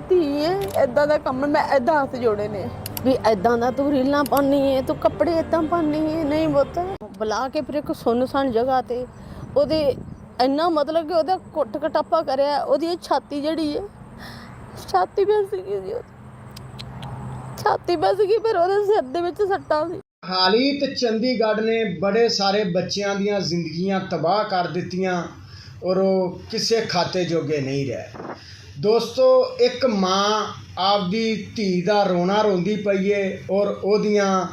ਧੀ ਹੈ ਐਦਾਂ ਦਾ ਕੰਮ ਮੈਂ ਐਦਾਂ ਹੱਥ ਜੋੜੇ ਨੇ। ਵੀ ਐਦਾਂ ਦਾ ਤੂੰ ਰੀਲਾਂ ਪਾਉਣੀ ਹੈ ਤੂੰ ਕੱਪੜੇ ਐਦਾਂ ਪਾਉਣੀ ਹੈ ਨਹੀਂ ਬੁੱਤ ਬੁਲਾ ਕੇ ਫਿਰ ਇੱਕ ਸੁੰਨਸਾਨ ਜਗ੍ਹਾ ਤੇ ਉਹਦੇ ਇੰਨਾ ਮਤਲਬ ਕਿ ਉਹਦਾ ਕੁੱਟ ਕਟਾਪਾ ਕਰਿਆ ਉਹਦੀ ਇਹ ਛਾਤੀ ਜਿਹੜੀ ਹੈ ਛਾਤੀ ਬਸ ਗਈ ਜੀ ਉਹਦੀ। ਛਾਤੀ ਬਸ ਗਈ ਫਿਰ ਉਹਦੇ ਸਿਰ ਦੇ ਵਿੱਚ ਸੱਟਾਂ ਸੀ। ਹਾਲੀ ਤੇ ਚੰਡੀਗੜ੍ਹ ਨੇ ਬੜੇ ਸਾਰੇ ਬੱਚਿਆਂ ਦੀਆਂ ਜ਼ਿੰਦਗੀਆਂ ਤਬਾਹ ਕਰ ਦਿੱਤੀਆਂ ਔਰ ਉਹ ਕਿਸੇ ਖਾਤੇ ਜੋਗੇ ਨਹੀਂ ਰਹੇ। ਦੋਸਤੋ, ਇੱਕ ਮਾਂ ਆਪਦੀ ਧੀ ਦਾ ਰੋਣਾ ਰੋਂਦੀ ਪਈ ਏ ਔਰ ਉਹਦੀਆਂ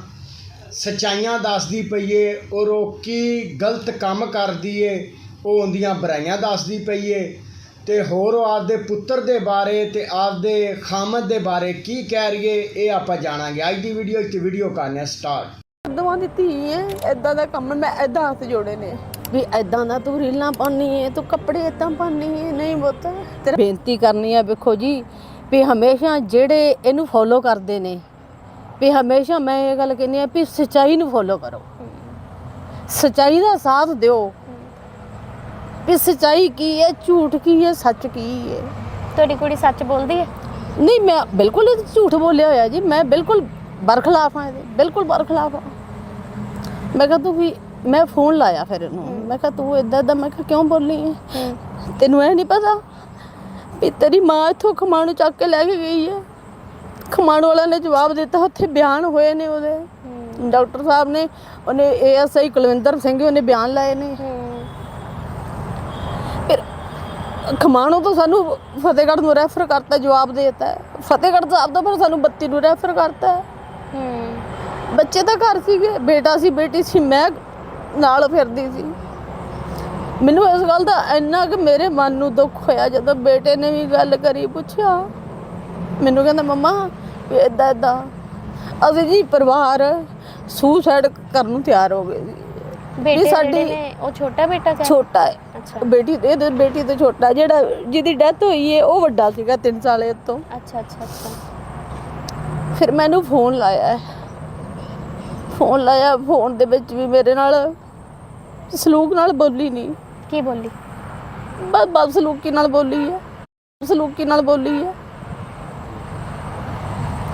ਸਚਾਈਆਂ ਦੱਸਦੀ ਪਈ ਏ ਔਰ ਉਹ ਕੀ ਗਲਤ ਕੰਮ ਕਰਦੀ ਏ, ਉਹ ਉਹਦੀਆਂ ਬੁਰਾਈਆਂ ਦੱਸਦੀ ਪਈ ਏ। ਤੇ ਹੋਰ ਉਹ ਆਪਦੇ ਪੁੱਤਰ ਦੇ ਬਾਰੇ ਤੇ ਆਪਦੇ ਖਾਮਦ ਦੇ ਬਾਰੇ ਕੀ ਕਹਿ ਰਹੀ ਏ, ਇਹ ਆਪਾਂ ਜਾਣਾਂਗੇ। ਅੱਜ ਦੀ ਵੀਡੀਓ ਵਿੱਚ ਵੀਡੀਓ ਕਰਨਾ ਸਟਾਰਟ ਦੋਵਾਂ ਦੀ ਧੀ ਹੈ ਐਦਾਂ ਦਾ ਕੰਮ ਮੈਂ ਐਦਾਂ ਹੱਥ ਜੋੜੇ ਨੇ। ਵੀ ਐਦਾਂ ਦਾ ਤੂੰ ਰੀਲਾਂ ਪਾਉਣੀ ਹੈ ਤੂੰ ਕੱਪੜੇ ਐਦਾਂ ਪਾਉਣੀ ਹੈ ਨਹੀਂ ਬੁੱਤ ਤੇਰਾ ਬੇਨਤੀ ਕਰਨੀ ਹੈ ਵੇਖੋ ਜੀ ਵੀ ਹਮੇਸ਼ਾ ਜਿਹੜੇ ਇਹਨੂੰ ਫੋਲੋ ਕਰਦੇ ਨੇ ਵੀ ਹਮੇਸ਼ਾ ਮੈਂ ਇਹ ਗੱਲ ਕਹਿੰਦੀ ਆ ਵੀ ਸਚਾਈ ਨੂੰ ਫੋਲੋ ਕਰੋ। ਸਚਾਈ ਦਾ ਸਾਥ ਦਿਓ। ਵੀ ਸਚਾਈ ਕੀ ਹੈ ਝੂਠ ਕੀ ਹੈ ਸੱਚ ਕੀ ਹੈ ਤੁਹਾਡੀ ਕੁੜੀ ਸੱਚ ਬੋਲਦੀ ਹੈ ਨਹੀਂ ਮੈਂ ਬਿਲਕੁਲ ਝੂਠ ਬੋਲਿਆ ਹੋਇਆ ਜੀ ਮੈਂ ਬਿਲਕੁਲ ਬਰਖਲਾਫ ਹਾਂ ਇਹਦੇ ਬਿਲਕੁਲ ਬਰਖਲਾਫ ਹਾਂ ਮੈਂ ਕਿਹਾ ਤੂੰ ਵੀ ਮੈਂ ਫੋਨ ਲਾਇਆ ਫਿਰ ਇਹਨੂੰ। ਮੈਂ ਕਿਹਾ ਤੂੰ ਇਦਾਂ ਇਦਾਂ ਮੈਂ ਕਿਹਾ ਕਿਉਂ ਬੋਲੀ? ਹੈ। ਤੈਨੂੰ ਇਹ ਨਹੀਂ ਪਤਾ ਵੀ ਤੇਰੀ ਮਾਂ ਇੱਥੋਂ ਖਮਾਣੂ ਚੱਕ ਕੇ ਲੈ ਕੇ ਗਈ ਹੈ। ਖਮਾਣੂ ਵਾਲਿਆਂ ਨੇ ਜਵਾਬ ਦਿੱਤਾ ਉੱਥੇ ਬਿਆਨ ਹੋਏ ਨੇ ਉਹਦੇ। ਡਾਕਟਰ ਸਾਹਿਬ ਨੇ ਉਹਨੇ ਏਐਸਆਈ ਕੁਲਵਿੰਦਰ ਸਿੰਘ ਉਹਨੇ ਬਿਆਨ ਲਾਏ ਨੇ। ਫਿਰ ਖਮਾਣੋ ਤੋਂ ਸਾਨੂੰ ਫਤਿਹਗੜ੍ਹ ਨੂੰ ਰੈਫਰ ਕਰਤਾ ਜਵਾਬ ਦੇ ਦਿੱਤਾ। ਫਤਿਹਗੜ੍ਹ ਸਾਹਿਬ ਤੋਂ ਫਿਰ ਸਾਨੂੰ 32 ਨੂੰ ਰੈਫਰ ਕਰਤਾ। ਬੱਚੇ ਤਾਂ ਘਰ ਸੀਗੇ ਬੇਟਾ ਸੀ ਬੇਟੀ ਸੀ ਮੈਂ ਨਾਲ ਫਿਰਦੀ ਸੀ। ਮੈਨੂੰ ਇਸ ਗੱਲ ਦਾ ਇੰਨਾ ਕਿ ਮੇਰੇ ਮਨ ਨੂੰ ਦੁੱਖ ਹੋਇਆ ਜਦੋਂ ਬੇਟੇ ਨੇ ਵੀ ਗੱਲ ਕਰੀ ਪੁੱਛਿਆ। ਮੈਨੂੰ ਕਹਿੰਦਾ ਮੰਮਾ ਵੀ ਇਦਾਂ ਇਦਾਂ ਅਸੀਂ ਜੀ ਪਰਿਵਾਰ ਸੁਸਾਈਡ ਕਰਨ ਨੂੰ ਤਿਆਰ ਹੋ ਗਏ ਸੀ। ਬੇਟੇ ਸਾਡੀ- ਉਹ ਛੋਟਾ ਬੇਟਾ ਸੀ ਛੋਟਾ ਹੈ। ਅੱਛਾ। ਬੇਟੀ ਇਹਦੇ ਬੇਟੀ ਤੋਂ ਛੋਟਾ ਜਿਹੜਾ ਜਿਹਦੀ ਡੈਥ ਹੋਈ ਹੈ ਉਹ ਵੱਡਾ ਸੀਗਾ 3 ਸਾਲ ਤੋਂ। ਅੱਛਾ ਅੱਛਾ ਅੱਛਾ। ਫਿਰ ਮੈਨੂੰ ਫੋਨ ਲਾਇਆ। ਹੈ। ਫੋਨ ਲਾਇਆ ਫੋਨ ਦੇ ਵਿੱਚ ਵੀ ਮੇਰੇ ਨਾਲ ਸਲੂਕ ਨਾਲ ਬੋਲੀ ਨਹੀਂ ਕੀ ਬੋਲੀ? ਬਸ ਬਦਸਲੂਕੀ ਨਾਲ ਬੋਲੀ ਹੈ ਸਲੂਕੀ ਨਾਲ ਬੋਲੀ ਹੈ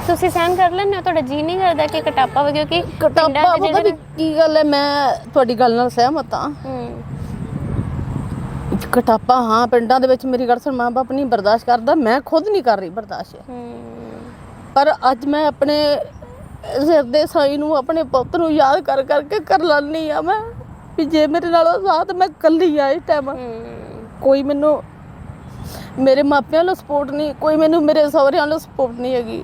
ਤੁਸੀਂ ਸਹਿਨ ਕਰ ਲੈਂਦੇ ਹੋ? ਤੁਹਾਡਾ ਜੀ ਨਹੀਂ ਕਰਦਾ ਕਿ ਕਟਾਪਾ ਕਿਉਂਕਿ ਪਿੰਡਾਂ ਕਟਾਪਾ 'ਚ ਪਤਾ ਜਿਹੜੇ ਨਹੀਂ ਕੀ ਗੱਲ ਹੈ ਮੈਂ ਤੁਹਾਡੀ ਗੱਲ ਨਾਲ ਸਹਿਮਤ ਹਾਂ ਹੂੰ। ਕਟਾਪਾ ਹਾਂ ਪਿੰਡਾਂ ਦੇ ਵਿੱਚ ਮੇਰੀ ਗੱਲ ਸੁਣ ਮਾਂ ਬਾਪ ਨਹੀਂ ਬਰਦਾਸ਼ਤ ਕਰਦਾ ਮੈਂ ਖੁਦ ਨਹੀਂ ਕਰ ਰਹੀ ਬਰਦਾਸ਼ਤ। ਹੂੰ। ਪਰ ਅੱਜ ਮੈਂ ਆਪਣੇ ਸਿਰ ਦੇ ਸਾਈ ਨੂੰ ਆਪਣੇ ਪੁੱਤ ਨੂੰ ਯਾਦ ਕਰ ਕਰਕੇ ਕਰ ਲੈਂਦੀ ਆ ਮੈਂ ਵੀ ਜੇ ਮੇਰੇ ਨਾਲ ਉਹ ਸਾਥ ਮੈਂ ਕੱਲੀ ਆ ਇਸ ਟਾਈਮ ਕੋਈ ਮੈਨੂੰ ਮੇਰੇ ਮਾਪਿਆਂ ਵੱਲੋਂ ਸਪੋਰਟ ਨਹੀਂ ਕੋਈ ਮੈਨੂੰ ਮੇਰੇ ਸਹੁਰਿਆਂ ਵੱਲੋਂ ਸਪੋਰਟ ਨਹੀਂ ਹੈਗੀ।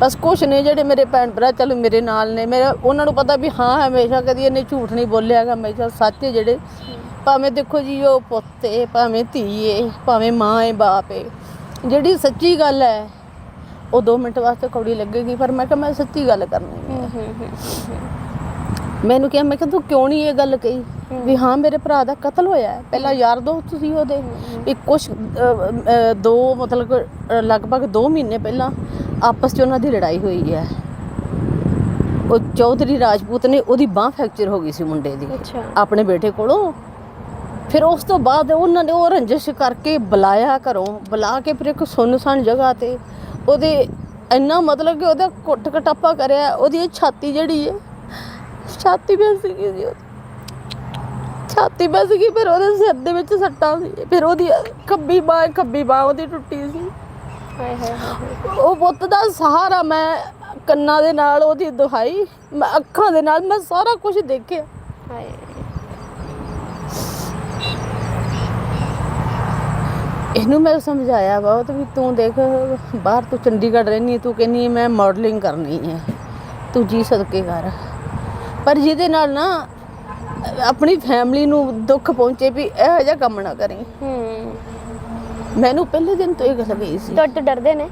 ਬਸ ਕੁਛ ਨੇ ਜਿਹੜੇ ਮੇਰੇ ਭੈਣ ਭਰਾ ਚਲੋ ਮੇਰੇ ਨਾਲ ਨੇ ਮੇਰਾ ਉਹਨਾਂ ਨੂੰ ਪਤਾ ਵੀ ਹਾਂ ਹਮੇਸ਼ਾ ਕਦੀ ਇਹਨੇ ਝੂਠ ਨਹੀਂ ਬੋਲਿਆ ਹੈਗਾ ਹਮੇਸ਼ਾ ਸੱਚ ਹੈ ਜਿਹੜੇ। ਭਾਵੇਂ ਦੇਖੋ ਜੀ ਉਹ ਪੁੱਤ ਏ ਭਾਵੇਂ ਧੀ ਏ ਭਾਵੇਂ ਮਾਂ ਏ ਬਾਪ ਏ। ਜਿਹੜੀ ਸੱਚੀ ਗੱਲ ਹੈ ਉਹ 2 ਮਿੰਟ ਵਾਸਤੇ ਕੌੜੀ ਲੱਗੇਗੀ ਪਰ ਮੈਂ ਕਿਹਾ ਮੈਂ ਸੱਚੀ ਗੱਲ ਕਰਨੀ ਹੈ ਮੈਨੂੰ ਕਿਹਾ ਮੈਂ ਕਿਹਾ ਤੂੰ ਕਿਉਂ ਨਹੀਂ ਇਹ ਗੱਲ ਕਹੀ? ਵੀ ਹਾਂ ਮੇਰੇ ਭਰਾ ਦਾ ਕਤਲ ਹੋਇਆ ਹੈ। ਪਹਿਲਾਂ ਯਾਰ ਦੋਸਤ ਸੀ ਉਹਦੇ। ਵੀ ਕੁਛ ਦੋ ਮਤਲਬ ਲਗਭਗ 2 ਮਹੀਨੇ ਪਹਿਲਾਂ ਆਪਸ 'ਚ ਉਹਨਾਂ ਦੀ ਲੜਾਈ ਹੋਈ ਹੈ। ਉਹ ਚੌਧਰੀ ਰਾਜਪੂਤ ਨੇ ਉਹਦੀ ਬਾਹ ਫ੍ਰੈਕਚਰ ਹੋ ਗਈ ਸੀ ਮੁੰਡੇ ਦੀ। ਆਪਣੇ ਬੇਟੇ ਕੋਲੋਂ। ਫਿਰ ਉਸ ਤੋਂ ਬਾਅਦ ਉਹਨਾਂ ਨੇ ਉਹ ਰੰਜਿਸ਼ ਕਰਕੇ ਬੁਲਾਇਆ ਘਰੋਂ। ਬੁਲਾ ਕੇ ਫਿਰ ਇੱਕ ਸੁੰਨਸਾਨ ਜਗ੍ਹਾ ਤੇ ਉਹਦੇ ਇੰਨਾ ਮਤਲਬ ਕਿ ਉਹਦਾ ਕੁੱਟ ਕਟਾਪਾ ਕਰਿਆ ਉਹਦੀ ਛਾਤੀ ਜਿਹੜੀ ਹੈ ਛਾਤੀ ਬਸ ਗਈ ਜੀ ਉਹਦੀ। ਛਾਤੀ ਬਸ ਗਈ ਫਿਰ ਉਹਦੇ ਸਿਰ ਦੇ ਵਿੱਚ ਸੱਟਾਂ ਸੀ ਫਿਰ ਉਹਦੀ ਖੱਬੀ ਬਾਹ ਖੱਬੀ ਬਾਹ ਉਹਦੀ ਟੁੱਟੀ ਸੀ। ਹਾਏ ਹਾਏ ਹਾਏ ਉਹ ਪੁੱਤ ਦਾ ਸਹਾਰਾ ਮੈਂ ਕੰਨਾਂ ਦੇ ਨਾਲ ਉਹਦੀ ਦੁਹਾਈ ਮੈਂ ਅੱਖਾਂ ਦੇ ਨਾਲ ਮੈਂ ਸਾਰਾ ਕੁਝ ਦੇਖਿਆ। ਹਾਏ। ਇਹਨੂੰ ਮੈਂ ਸਮਝਾਇਆ ਬਹੁਤ ਵੀ ਤੂੰ ਦੇਖ ਬਾਹਰ ਤੂੰ ਚੰਡੀਗੜ੍ਹ ਰਹਿਨੀ ਤੂੰ ਕਹਿੰਨੀ ਮੈਂ ਮਾਡਲਿੰਗ ਕਰਨੀ ਹੈ। ਤੂੰ ਜੀ ਸਦਕੇ ਕਰ। ਪਰ ਜਿਹਦੇ ਨਾਲ ਨਾ ਆਪਣੀ ਫੈਮਿਲੀ ਨੂੰ ਦੁੱਖ ਪਹੁੰਚੇ ਵੀ ਇਹੋ ਜਿਹਾ ਕੰਮ ਨਾ ਕਰੀ। ਹੂੰ। ਮੈਨੂੰ ਪਹਿਲੇ ਦਿਨ ਤੋਂ ਇਹ ਗੱਲ ਗਈ ਸੀ। ਤੁਹਾਡੇ ਤੋਂ ਡਰਦੇ ਨੇ?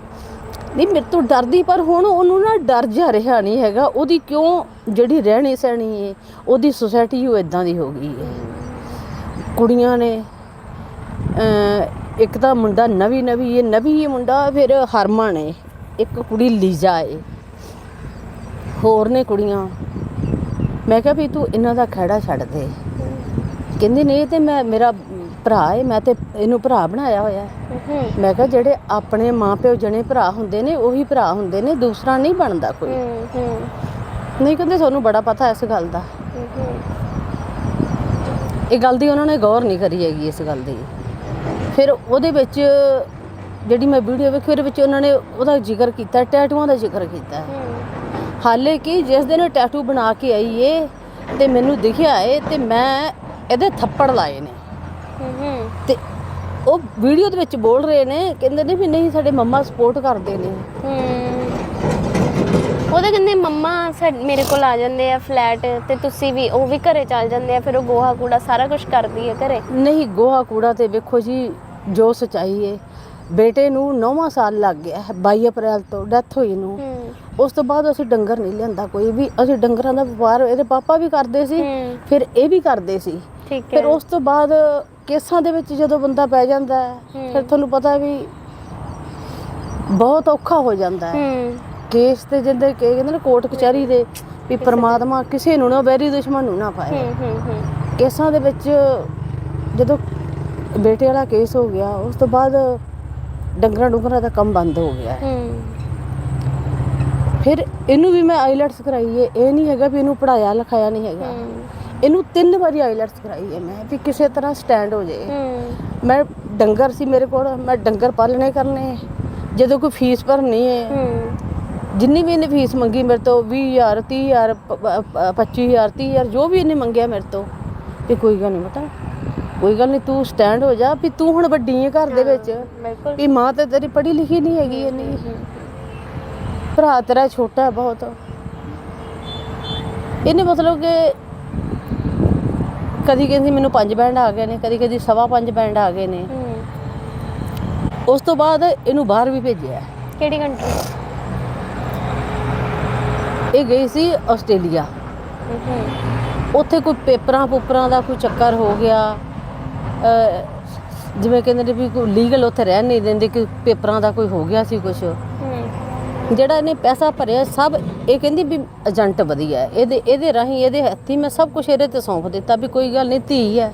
ਨਹੀਂ ਮੇਰੇ ਤੋਂ ਡਰਦੀ ਪਰ ਹੁਣ ਉਹਨੂੰ ਨਾ ਡਰ ਜਾ ਰਿਹਾ ਨਹੀਂ ਹੈਗਾ। ਉਹਦੀ ਕਿਉਂ ਜਿਹੜੀ ਰਹਿਣੀ ਸਹਿਣੀ ਹੈ ਉਹਦੀ ਸੁਸਾਇਟੀ ਉਹ ਇਦਾਂ ਦੀ ਹੋ ਗਈ ਹੈ। ਕੁੜੀਆਂ ਨੇ ਇੱਕ ਤਾਂ ਮੁੰਡਾ ਨਵੀਂ ਨਵੀਂ ਹੈ ਨਵੀਂ ਹੈ ਮੁੰਡਾ ਫਿਰ ਹਰਮਨ ਹੈ ਇੱਕ ਕੁੜੀ ਲੀਜ਼ਾ ਹੈ ਹੋਰ ਨੇ ਕੁੜੀਆਂ। ਮੈਂ ਕਿਹਾ ਵੀ ਤੂੰ ਇਹਨਾਂ ਦਾ ਖਹਿੜਾ ਛੱਡ ਦੇ। ਕਹਿੰਦੀ ਨਹੀਂ ਇਹ ਤੇ ਮੈਂ ਮੇਰਾ ਭਰਾ ਹੈ ਮੈਂ ਤੇ ਇਹਨੂੰ ਭਰਾ ਬਣਾਇਆ ਹੋਇਆ ਮੈਂ ਕਿਹਾ ਜਿਹੜੇ ਆਪਣੇ ਮਾਪਿਓ ਜਣੇ ਭਰਾ ਹੁੰਦੇ ਨੇ ਉਹੀ ਭਰਾ ਹੁੰਦੇ ਨੇ ਦੂਸਰਾ ਨਹੀਂ ਬਣਦਾ ਕੋਈ। ਨਹੀਂ ਕਹਿੰਦੇ ਤੁਹਾਨੂੰ ਬੜਾ ਪਤਾ ਇਸ ਗੱਲ ਦਾ। ਇਹ ਗੱਲ ਦੀ ਉਹਨਾਂ ਨੇ ਗੌਰ ਨਹੀਂ ਕਰੀ ਹੈਗੀ ਇਸ ਗੱਲ ਦੀ। ਫਿਰ ਉਹਦੇ ਵਿੱਚ ਜਿਹੜੀ ਮੈਂ ਵੀਡੀਓ ਵੇਖੀ, ਉਹਦੇ ਵਿੱਚ ਉਹਨਾਂ ਨੇ ਉਹਦਾ ਜ਼ਿਕਰ ਕੀਤਾ, ਟੈਟੂਆਂ ਦਾ ਜ਼ਿਕਰ ਕੀਤਾ। ਹਾਲੇ ਕਿ ਜਿਸ ਦਿਨ ਟੈਟੂ ਬਣਾ ਕੇ ਆਈ ਏ ਤੇ ਮੈਨੂੰ ਦਿਖਿਆ ਏ ਤੇ ਮੈਂ ਇਹਦੇ ਥੱਪੜ ਲਾਏ ਨੇ। ਹੂੰ ਤੇ ਉਹ ਵੀਡੀਓ ਦੇ ਵਿੱਚ ਬੋਲ ਰਹੇ ਨੇ, ਕਹਿੰਦੇ ਨੇ ਵੀ ਨਹੀਂ, ਸਾਡੇ ਮੰਮਾ ਸਪੋਰਟ ਕਰਦੇ ਨੇ। ਉਹਦੇ ਕਹਿੰਦੇ ਮੰਮਾ ਸਾ- ਮੇਰੇ ਕੋਲ ਆ ਜਾਂਦੇ ਆ ਫਲੈਟ ਤੇ ਤੁਸੀਂ ਵੀ ਉਹ ਵੀ ਘਰੇ ਚੱਲ ਜਾਂਦੇ ਆ ਫਿਰ ਉਹ ਗੋਹਾ ਕੂੜਾ ਸਾਰਾ ਕੁਝ ਕਰਦੀ ਹੈ ਘਰੇ? ਨਹੀਂ ਗੋਹਾ ਕੂੜਾ ਤੇ ਵੇਖੋ ਜੀ ਜੋ ਸਚਾਈ ਏ। ਬੇਟੇ ਨੂੰ 9ਵਾਂ ਸਾਲ ਲੱਗ ਗਿਆ ਹੈ 22 ਅਪ੍ਰੈਲ ਤੋਂ ਡੈਥ ਹੋਈ ਨੂੰ। ਹੂੰ। ਉਸ ਤੋਂ ਬਾਅਦ ਅਸੀਂ ਡੰਗਰ ਨਹੀਂ ਲਿਆਂਦਾ ਕੋਈ ਵੀ ਅਸੀਂ ਡੰਗਰਾਂ ਦਾ ਵਪਾਰ ਇਹਦੇ ਪਾਪਾ ਵੀ ਕਰਦੇ ਸੀ ਹੂੰ। ਫਿਰ ਇਹ ਵੀ ਕਰਦੇ ਸੀ। ਠੀਕ ਹੈ। ਫਿਰ ਉਸ ਤੋਂ ਬਾਅਦ ਕੇਸਾਂ ਦੇ ਵਿੱਚ ਜਦੋਂ ਬੰਦਾ ਪੈ ਜਾਂਦਾ ਹੈ ਹੂੰ। ਫਿਰ ਤੁਹਾਨੂੰ ਪਤਾ ਵੀ ਬਹੁਤ ਔਖਾ ਹੋ ਜਾਂਦਾ ਹੈ। ਹੂੰ। ਕੇਸ ਤੇ ਜਿੰਦੇ ਕਿ ਕਹਿੰਦੇ ਨੇ ਕੋਰਟ ਕਚਹਿਰੀ ਦੇ ਵੀ ਪ੍ਰਮਾਤਮਾ ਕਿਸੇ ਨੂੰ ਨਾ ਵੈਰੀ ਦੁਸ਼ਮਣ ਨੂੰ ਨਾ ਪਾਏ। ਹੂੰ ਹੂੰ ਹੂੰ। ਕੇਸਾਂ ਦੇ ਵਿੱਚ ਜਦੋਂ ਬੇਟੇ ਵਾਲਾ ਕੇਸ ਹੋ ਗਿਆ ਉਸ ਤੋਂ ਬਾਅਦ ਡੰਗਰਾਂ ਡੁੰਗਰਾਂ ਦਾ ਕੰਮ ਬੰਦ ਹੋ ਗਿਆ। ਹੂੰ। ਫਿਰ ਇਹਨੂੰ ਵੀ ਮੈਂ ਆਈਲੈਟਸ ਕਰਾਈ ਇਹ ਨਹੀਂ ਹੈਗਾ ਵੀ ਇਹਨੂੰ ਪੜਾਇਆ ਲਿਖਾਇਆ ਨਹੀਂ ਹੈਗਾ। ਇਹਨੂੰ ਤਿੰਨ ਵਾਰੀ ਆਈਲੈਟਸ ਕਰਾਈ ਮੈਂ ਵੀ ਕਿਸੇ ਤਰ੍ਹਾਂ ਸਟੈਂਡ ਹੋ ਜਾਏ ਹੂੰ। ਮੈਂ ਡੰਗਰ ਸੀ ਮੇਰੇ ਕੋਲ ਮੈਂ ਡੰਗਰ ਪਾਲਣੇ ਕਰਨੇ ਜਦੋਂ ਕੋਈ ਫੀਸ ਭਰਨੀ ਹੂੰ। ਜਿੰਨੀ ਵੀ ਇਹਨੇ ਫੀਸ ਮੰਗੀ ਮੇਰੇ ਤੋਂ 20000 30000 ਪ- ਪ- 25000 30000 ਜੋ ਵੀ ਇਹਨੇ ਮੰਗਿਆ ਮੇਰੇ ਤੋਂ ਵੀ ਕੋਈ ਗੱਲ ਨਹੀਂ ਬਤਾ ਕੋਈ ਗੱਲ ਨਹੀਂ ਤੂੰ ਸਟੈਂਡ ਹੋ ਜਾ ਵੀ ਤੂੰ ਹੁਣ ਵੱਡੀ ਹੈ ਘਰ ਦੇ ਵਿੱਚ ਵੀ ਮਾਂ ਤੇ ਤੇਰੀ ਪੜ੍ਹੀ ਲਿਖੀ ਨਹੀਂ ਹੈਗੀ ਇੰਨੀ। ਭਰਾ ਤੇਰਾ ਛੋਟਾ ਬਹੁਤ। ਇਹਨੇ ਮਤਲਬ ਕਿ ਕਦੀ ਕਹਿੰਦੀ ਮੈਨੂੰ ਪੰਜ ਬੈਂਡ ਆ ਗਏ ਨੇ ਕਦੀ ਕਦੀ ਸਵਾ ਪੰਜ ਬੈਂਡ ਆ ਗਏ ਨੇ। ਉਸ ਤੋਂ ਬਾਅਦ ਇਹਨੂੰ ਬਾਹਰ ਵੀ ਭੇਜਿਆ। ਕਿਹੜੀ ਕੰਟਰੀ ਇਹ ਗਈ ਸੀ ਆਸਟ੍ਰੇਲੀਆ। ਉੱਥੇ ਕੋਈ ਪੇਪਰਾਂ ਪੂਪਰਾਂ ਦਾ ਕੋਈ ਚੱਕਰ ਹੋ ਗਿਆ। ਜਿਵੇਂ ਕਹਿੰਦੇ ਨੇ ਵੀ ਕੋਈ ਲੀਗਲ ਉੱਥੇ ਰਹਿਣ ਨਹੀਂ ਦਿੰਦੇ ਕਿ ਪੇਪਰਾਂ ਦਾ ਕੋਈ ਹੋ ਗਿਆ ਸੀ ਕੁਝ ਜਿਹੜਾ ਇਹਨੇ ਪੈਸਾ ਭਰਿਆ ਸਭ ਇਹ ਕਹਿੰਦੀ ਵੀ ਏਜੰਟ ਵਧੀਆ। ਇਹਦੇ ਇਹਦੇ ਰਾਹੀਂ ਇਹਦੇ ਹੱਥੀ ਮੈਂ ਸਭ ਕੁਝ ਇਹਦੇ ਤੇ ਸੌਂਪ ਦਿੱਤਾ ਵੀ ਕੋਈ ਗੱਲ ਨਹੀਂ ਧੀ ਹੈ।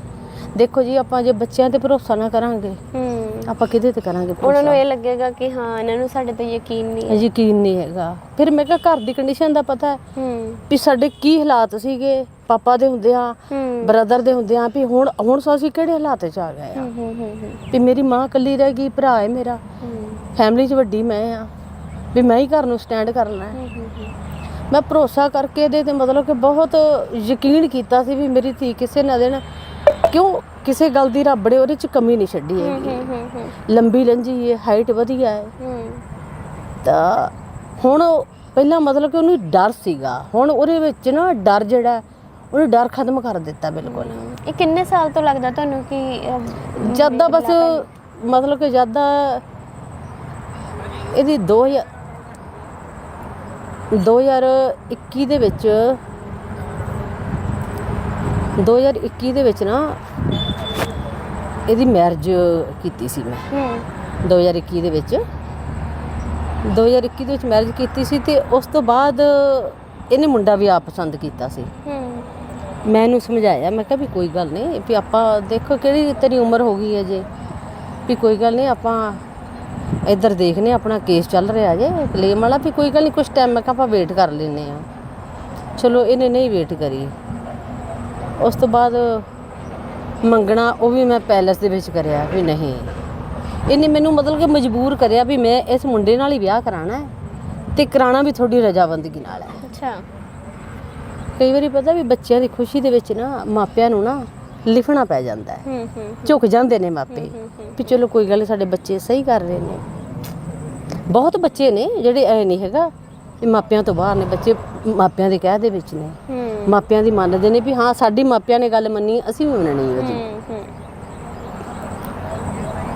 ਦੇਖੋ ਜੀ ਆਪਾਂ ਜੇ ਬੱਚਿਆਂ ਤੇ ਭਰੋਸਾ ਨਾ ਕਰਾਂਗੇ ਹੂੰ। ਆਪਾਂ ਕਿਹਦੇ ਤੇ ਕਰਾਂਗੇ ਉਹਨਾਂ ਨੂੰ ਇਹ ਲੱਗੇਗਾ ਕਿ ਹਾਂ ਇਹਨਾਂ ਨੂੰ ਸਾਡੇ ਤੇ ਯਕੀਨ ਨਹੀਂ ਹੈ। ਯਕੀਨ ਨਹੀਂ ਹੈਗਾ। ਫਿਰ ਮੈਂ ਕਿਹਾ ਘਰ ਦੀ ਕੰਡੀਸ਼ਨ ਦਾ ਪਤਾ ਹੈ ਹੂੰ। ਵੀ ਸਾਡੇ ਕੀ ਹਾਲਾਤ ਸੀਗੇ ਪਾਪਾ ਦੇ ਹੁੰਦਿਆਂ ਹੂੰ। ਬ੍ਰਦਰ ਦੇ ਹੁੰਦਿਆਂ ਵੀ ਹੁਣ ਹੁਣ ਸੋ ਅਸੀਂ ਕਿਹੜੇ ਹਾਲਾਤ 'ਚ ਆ ਗਏ ਆ? ਹੂੰ ਹੂੰ ਹੂੰ ਵੀ ਮੇਰੀ ਮਾਂ ਇਕੱਲੀ ਰਹਿ ਗਈ ਭਰਾ ਹੈ ਮੇਰਾ। ਹੂੰ। ਫੈਮਿਲੀ 'ਚ ਵੱਡੀ ਮੈਂ ਆ। ਵੀ ਮੈਂ ਹੀ ਘਰ ਨੂੰ ਸਟੈਂਡ ਕਰਨਾ ਹੈ ਮੈਂ ਭਰੋਸਾ ਕਰਕੇ ਇਹਦੇ ਤੇ ਮਤਲਬ ਕਿ ਬਹੁਤ ਯਕੀਨ ਕੀਤਾ ਸੀ ਵੀ ਮੇਰੀ ਧੀ ਕਿਸੇ ਨਾ ਦੇਣ ਕਿਉਂ ਕਿਸੇ ਗੱਲ ਦੀ ਰੱਬ ਨੇ ਉਹਦੇ 'ਚ ਕਮੀ ਨਹੀਂ ਛੱਡੀ ਹੈਗੀ। ਲੰਬੀ ਲੰਜੀ ਹੈ ਹਾਈਟ ਵਧੀਆ ਹੈ। ਤਾਂ ਹੁਣ ਪਹਿਲਾਂ ਮਤਲਬ ਕਿ ਉਹਨੂੰ ਡਰ ਸੀਗਾ। ਹੁਣ ਉਹਦੇ ਵਿੱਚ ਨਾ ਡਰ ਜਿਹੜਾ ਉਹਨੇ ਡਰ ਖਤਮ ਕਰ ਦਿੱਤਾ ਬਿਲਕੁਲ। ਇਹ ਕਿੰਨੇ ਸਾਲ ਤੋਂ ਲੱਗਦਾ ਤੁਹਾਨੂੰ ਕਿ ਜਦ ਦਾ ਬਸ ਮਤਲਬ ਕਿ ਜਦ ਦਾ ਇਹਦੀ 2000 2021 ਦੇ ਵਿੱਚ 2021 ਦੇ ਵਿੱਚ ਨਾ ਇਹਦੀ ਮੈਰਿਜ ਕੀਤੀ ਸੀ ਮੈਂ। ਹੂੰ। 2021 ਦੇ ਵਿੱਚ। 2021 ਦੇ ਵਿੱਚ ਮੈਰਿਜ ਕੀਤੀ ਸੀ ਤੇ ਉਸ ਤੋਂ ਬਾਅਦ ਇਹਨੇ ਮੁੰਡਾ ਵੀ ਆਪ ਪਸੰਦ ਕੀਤਾ ਸੀ। ਹੂੰ। ਮੈਂ ਇਹਨੂੰ ਸਮਝਾਇਆ ਮੈਂ ਕਿਹਾ ਵੀ ਕੋਈ ਗੱਲ ਨਹੀਂ ਵੀ ਆਪਾਂ ਦੇਖੋ ਕਿਹੜੀ ਤੇਰੀ ਉਮਰ ਹੋ ਗਈ ਹੈ ਜੇ। ਵੀ ਕੋਈ ਗੱਲ ਨਹੀਂ ਆਪਾਂ ਇੱਧਰ ਦੇਖਨੇ ਆਪਣਾ ਕੇਸ ਚੱਲ ਰਿਹਾ ਜੇ ਕਲੇਮ ਵਾਲਾ ਵੀ ਕੋਈ ਗੱਲ ਨਹੀਂ ਕੁਝ ਟਾਈਮ ਮੈਂ ਕਿਹਾ ਆਪਾਂ ਵੇਟ ਕਰ ਲੈਨੇ ਆ ਚਲੋ ਇਹਨੇ ਨਹੀਂ ਵੇਟ ਕਰੀ। ਉਸ ਤੋਂ ਬਾਅਦ ਮੰਗਣਾ ਉਹ ਵੀ ਮੈਂ ਪੈਲਸ ਦੇ ਵਿੱਚ ਕਰਿਆ ਵੀ ਨਹੀਂ। ਇਹਨੇ ਮੈਨੂੰ ਮਤਲਬ ਕਿ ਮਜਬੂਰ ਕਰਿਆ ਵੀ ਮੈਂ ਇਸ ਮੁੰਡੇ ਨਾਲ ਹੀ ਵਿਆਹ ਕਰਾਣਾ ਹੈ ਤੇ ਕਰਾਣਾ ਵੀ ਤੁਹਾਡੀ ਰਜਾਬੰਦਗੀ ਨਾਲ ਹੈ। ਅੱਛਾ। ਕਈ ਵਾਰੀ ਪਤਾ ਵੀ ਬੱਚਿਆਂ ਦੀ ਖੁਸ਼ੀ ਦੇ ਵਿੱਚ ਨਾ ਮਾਪਿਆਂ ਨੂੰ ਨਾ ਲਿਖਣਾ ਪੈ ਜਾਂਦਾ ਹੈ। ਝੁਕ ਜਾਂਦੇ ਨੇ ਮਾਪੇ। ਵੀ ਚਲੋ ਕੋਈ ਗੱਲ ਸਾਡੇ ਬੱਚੇ ਸਹੀ ਕਰ ਰਹੇ ਨੇ। ਬਹੁਤ ਬੱਚੇ ਨੇ ਜਿਹੜੇ ਐ ਨਹੀਂ ਹੈਗਾ ਇਹ ਮਾਪਿਆਂ ਤੋਂ ਬਾਹਰ ਨੇ ਬੱਚੇ ਮਾਪਿਆਂ ਦੇ ਕਹਿ ਦੇ ਵਿੱਚ ਨੇ। ਹੂੰ। ਮਾਪਿਆਂ ਦੀ ਮੰਨਦੇ ਨੇ ਵੀ ਹਾਂ ਸਾਡੀ ਮਾਪਿਆਂ ਨੇ ਗੱਲ ਮੰਨੀ ਅਸੀਂ ਵੀ ਮੰਨਣੀ ਹੈ ਜੀ।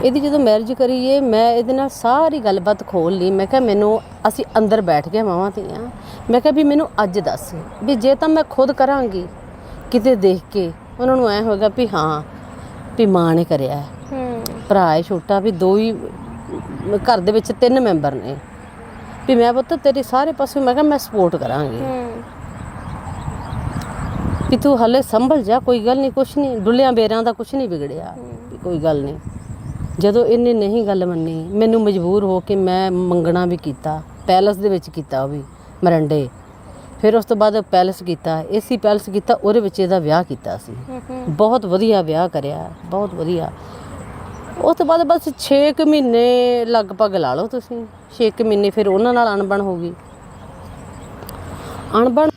ਇਹਦੀ ਜਦੋਂ ਮੈਰਿਜ ਕਰੀਏ ਮੈਂ ਇਹਦੇ ਨਾਲ ਸਾਰੀ ਗੱਲਬਾਤ ਖੋਲ ਲਈ। ਮੈਂ ਕਿਹਾ ਮੈਨੂੰ ਅਸੀਂ ਅੰਦਰ ਬੈਠ ਕੇ ਮਾਵਾਂ ਧੀਆਂ। ਮੈਂ ਕਿਹਾ ਵੀ ਮੈਨੂੰ ਅੱਜ ਦੱਸ ਵੀ ਜੇ ਤਾਂ ਮੈਂ ਖੁਦ ਕਰਾਂਗੀ ਕਿਤੇ ਦੇਖ ਕੇ ਉਹਨਾਂ ਨੂੰ ਐ ਹੋਏਗਾ ਵੀ ਹਾਂ ਵੀ ਮਾਂ ਨੇ ਕਰਿਆ। ਭਰਾ ਹੈ ਛੋਟਾ ਵੀ ਦੋ ਹੀ ਘਰ ਦੇ ਵਿੱਚ ਤਿੰਨ ਮੈਂਬਰ ਨੇ। ਵੀ ਮੈਂ ਪੁੱਤ ਤੇਰੇ ਸਾਰੇ ਪਾਸੇ ਮੈਂ ਕਿਹਾ ਮੈਂ ਸਪੋਰਟ ਕਰਾਂਗੀ। ਹੂੰ। ਵੀ ਤੂੰ ਹਲੇ ਸੰਭਲ ਜਾ ਕੋਈ ਗੱਲ ਨਹੀਂ ਕੁਛ ਨਹੀਂ ਡੁੱਲਿਆਂ ਬੇਰਾਂ ਦਾ ਕੁਛ ਨਹੀਂ ਵਿਗੜਿਆ ਕੋਈ ਗੱਲ ਨਹੀਂ ਜਦੋਂ ਇਹਨੇ ਨਹੀਂ ਗੱਲ ਮੰਨੀ ਮੈਨੂੰ ਮਜਬੂਰ ਹੋ ਕੇ ਮੈਂ ਮੰਗਣਾ ਵੀ ਕੀਤਾ ਪੈਲਸ ਦੇ ਵਿੱਚ ਕੀਤਾ ਉਹ ਵੀ ਮਰੰਡੇ। ਫਿਰ ਉਸ ਤੋਂ ਬਾਅਦ ਪੈਲਸ ਕੀਤਾ ਏਸੀ ਪੈਲਸ ਕੀਤਾ ਉਹਦੇ ਵਿੱਚ ਇਹਦਾ ਵਿਆਹ ਕੀਤਾ ਸੀ। ਬਹੁਤ ਵਧੀਆ ਵਿਆਹ ਕਰਿਆ ਬਹੁਤ ਵਧੀਆ। ਉਸ ਤੋਂ ਬਾਅਦ ਬਸ 6 ਮਹੀਨੇ ਲਗਭਗ ਲਾ ਲਓ ਤੁਸੀਂ 6 ਮਹੀਨੇ ਫਿਰ ਉਹਨਾਂ ਨਾਲ ਅਣਬਣ ਹੋ ਗਈ। ਅਣਬਣ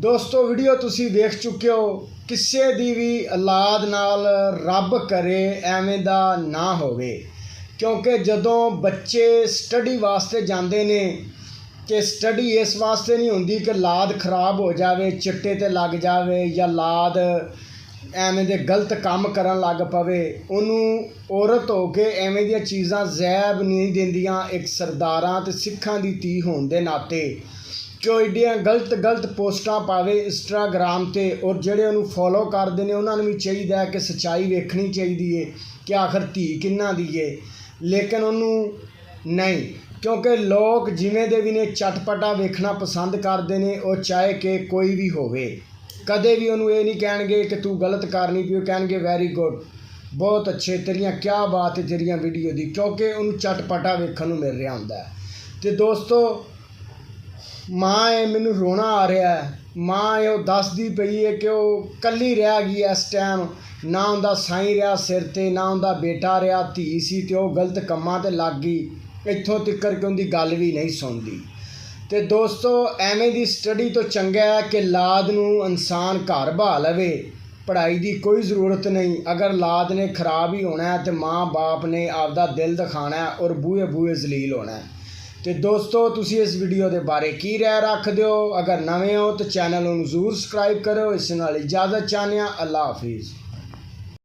ਦੋਸਤੋ ਵੀਡੀਓ ਤੁਸੀਂ ਵੇਖ ਚੁੱਕੇ ਹੋ। ਕਿਸੇ ਦੀ ਵੀ ਔਲਾਦ ਨਾਲ ਰੱਬ ਕਰੇ, ਐਵੇਂ ਦਾ ਨਾ ਹੋਵੇ। ਕਿਉਂਕਿ ਜਦੋਂ ਬੱਚੇ ਸਟੱਡੀ ਵਾਸਤੇ ਜਾਂਦੇ ਨੇ ਕਿ ਸਟੱਡੀ ਇਸ ਵਾਸਤੇ ਨਹੀਂ ਹੁੰਦੀ ਕਿ ਲਾਦ ਖਰਾਬ ਹੋ ਜਾਵੇ, ਚਿੱਟੇ ਤੇ ਲੱਗ ਜਾਵੇ ਜਾਂ ਲਾਦ ਐਵੇਂ ਦੇ ਗਲਤ ਕੰਮ ਕਰਨ ਲੱਗ ਪਵੇ, ਉਹਨੂੰ ਔਰਤ ਹੋ ਕੇ ਐਵੇਂ ਦੀਆਂ ਚੀਜ਼ਾਂ ਜ਼ੈਬ ਨਹੀਂ ਦਿੰਦੀਆਂ, ਇੱਕ ਸਰਦਾਰਾਂ ਤੇ ਸਿੱਖਾਂ ਦੀ ਧੀ ਹੋਣ ਦੇ ਨਾਤੇ। ਕਿ ਉਹ ਏਡੀਆਂ ਗਲਤ ਗਲਤ ਪੋਸਟਾਂ ਪਾਵੇ ਇੰਸਟਾਗ੍ਰਾਮ ਤੇ ਔਰ ਜਿਹੜੇ ਉਹਨੂੰ ਫੋਲੋ ਕਰਦੇ ਨੇ, ਉਹਨਾਂ ਨੂੰ ਵੀ ਚਾਹੀਦਾ ਕਿ ਸੱਚਾਈ ਵੇਖਣੀ ਚਾਹੀਦੀ ਏ ਕਿ ਆਖਰ ਧੀ ਕਿੰਨਾ ਦੀ ਏ। ਲੇਕਿਨ ਉਹਨੂੰ ਨਹੀਂ, ਕਿਉਂਕਿ ਲੋਕ ਜਿਵੇਂ ਦੇ ਵੀ ਨੇ, ਚਟਪਟਾ ਵੇਖਣਾ ਪਸੰਦ ਕਰਦੇ ਨੇ, ਉਹ ਚਾਹੇ ਕਿ ਕੋਈ ਵੀ ਹੋਵੇ। ਕਦੇ ਵੀ ਉਹਨੂੰ ਇਹ ਨਹੀਂ ਕਹਿਣਗੇ ਕਿ ਤੂੰ ਗਲਤ ਕਰਨੀ ਪਈ ਕਹਿਣਗੇ ਵੈਰੀ ਗੁੱਡ ਬਹੁਤ ਅੱਛੇ, ਤੇਰੀਆਂ ਕਿਆ ਬਾਤ ਹੈ ਤੇਰੀਆਂ ਵੀਡੀਓ ਦੀ, ਕਿਉਂਕਿ ਉਹਨੂੰ ਚਟਪਟਾ ਵੇਖਣ ਨੂੰ ਮਿਲ ਰਿਹਾ ਹੁੰਦਾ ਹੈ। ਤੇ ਦੋਸਤੋ ਮਾਂ ਏ ਮੈਨੂੰ ਰੋਣਾ ਆ ਰਿਹਾ ਹੈ। ਮਾਂ ਇਹ ਉਹ ਦੱਸਦੀ ਪਈ ਹੈ ਕਿ ਉਹ ਕੱਲੀ ਰਹਿ ਗਈ ਇਸ ਟਾਈਮ ਨਾ ਉਹਦਾ ਸਾਈਂ ਰਿਹਾ ਸਿਰ ਤੇ, ਨਾ ਉਹਦਾ ਬੇਟਾ ਰਿਹਾ, ਧੀ ਸੀ ਤੇ ਉਹ ਗਲਤ ਕੰਮਾਂ ਤੇ ਲੱਗ ਗਈ। ਇੱਥੋਂ ਤੱਕਰ ਕਿ ਉਹਦੀ ਗੱਲ ਵੀ ਨਹੀਂ ਸੁਣਦੀ। ਤੇ ਦੋਸਤੋ, ਐਵੇਂ ਦੀ ਸਟੱਡੀ ਤੋਂ ਚੰਗਾ ਹੈ ਕਿ ਲਾਦ ਨੂੰ ਇਨਸਾਨ ਘਰ ਬਹਾ ਲਵੇ। ਪੜ੍ਹਾਈ ਦੀ ਕੋਈ ਜ਼ਰੂਰਤ ਨਹੀਂ। ਅਗਰ ਲਾਦ ਨੇ ਖਰਾਬ ਹੀ ਹੋਣਾ ਹੈ ਤੇ ਮਾਂ ਬਾਪ ਨੇ ਆਪਦਾ ਦਿਲ ਦਿਖਾਣਾ ਔਰ ਬੂਹੇ ਬੂਹੇ ਜ਼ਲੀਲ ਹੋਣਾ ਹੈ। ਤੇ ਦੋਸਤੋ, ਤੁਸੀਂ ਇਸ ਵੀਡੀਓ ਦੇ ਬਾਰੇ ਕੀ ਰਾਏ ਰੱਖਦੇ ਹੋ? ਅਗਰ ਨਵੇਂ ਹੋ ਤਾਂ ਚੈਨਲ ਨੂੰ ਜ਼ਰੂਰ ਸਬਸਕ੍ਰਾਈਬ ਕਰੋ ਇਸ ਨਾਲ ਇਜਾਜ਼ਤ ਚਾਹਨਿਆ ਅੱਲਾ ਹਾਫਿਜ਼।